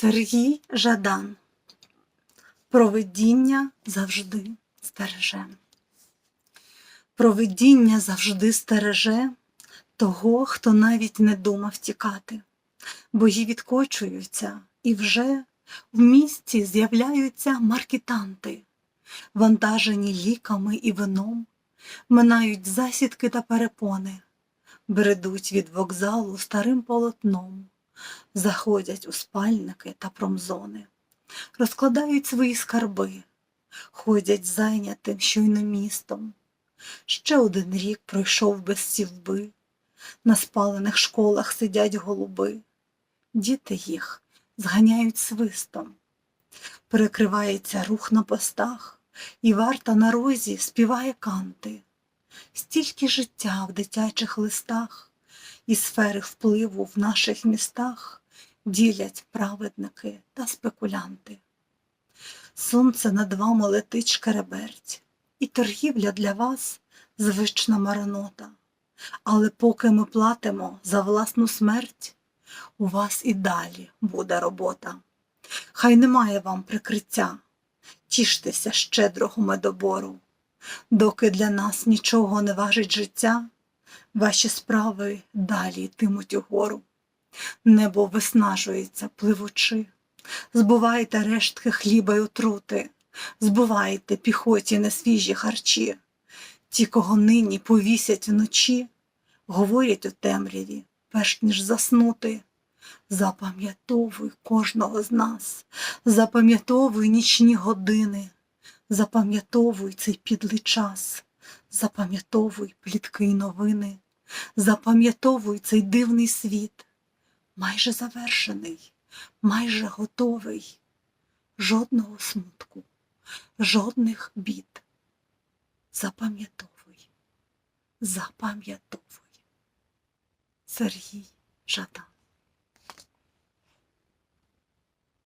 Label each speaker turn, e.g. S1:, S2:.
S1: Сергій Жадан. Провидіння завжди стереже. Провидіння завжди стереже того, хто навіть не думав тікати. Бої відкочуються, і вже в місті з'являються маркетанти, вантажені ліками і вином, минають засідки та перепони, бредуть від вокзалу старим полотном, заходять у спальники та промзони, розкладають свої скарби, ходять зайнятим щойно містом. Ще один рік пройшов без сівби, на спалених школах сидять голуби, діти їх зганяють свистом. Перекривається рух на постах, і варта на розі співає канти. Стільки життя в дитячих листах і сфери впливу в наших містах ділять праведники та спекулянти. Сонце над вами летить шкереберть, і торгівля для вас звична маранота. Але поки ми платимо за власну смерть, у вас і далі буде робота. Хай немає вам прикриття, тіштеся щедрого медобору, доки для нас нічого не важить життя, ваші справи далі йтимуть угору. Небо виснажується, пливучи, збувайте рештки хліба й отрути, збувайте піхоті несвіжі харчі. Ті, кого нині повісять вночі, говорять у темряві, перш ніж заснути. Запам'ятовуй кожного з нас, запам'ятовуй нічні години, запам'ятовуй цей підлий час, запам'ятовуй плітки й новини, запам'ятовуй цей дивний світ, майже завершений, майже готовий, жодного смутку, жодних бід. Запам'ятовуй, запам'ятовуй. Сергій Жадан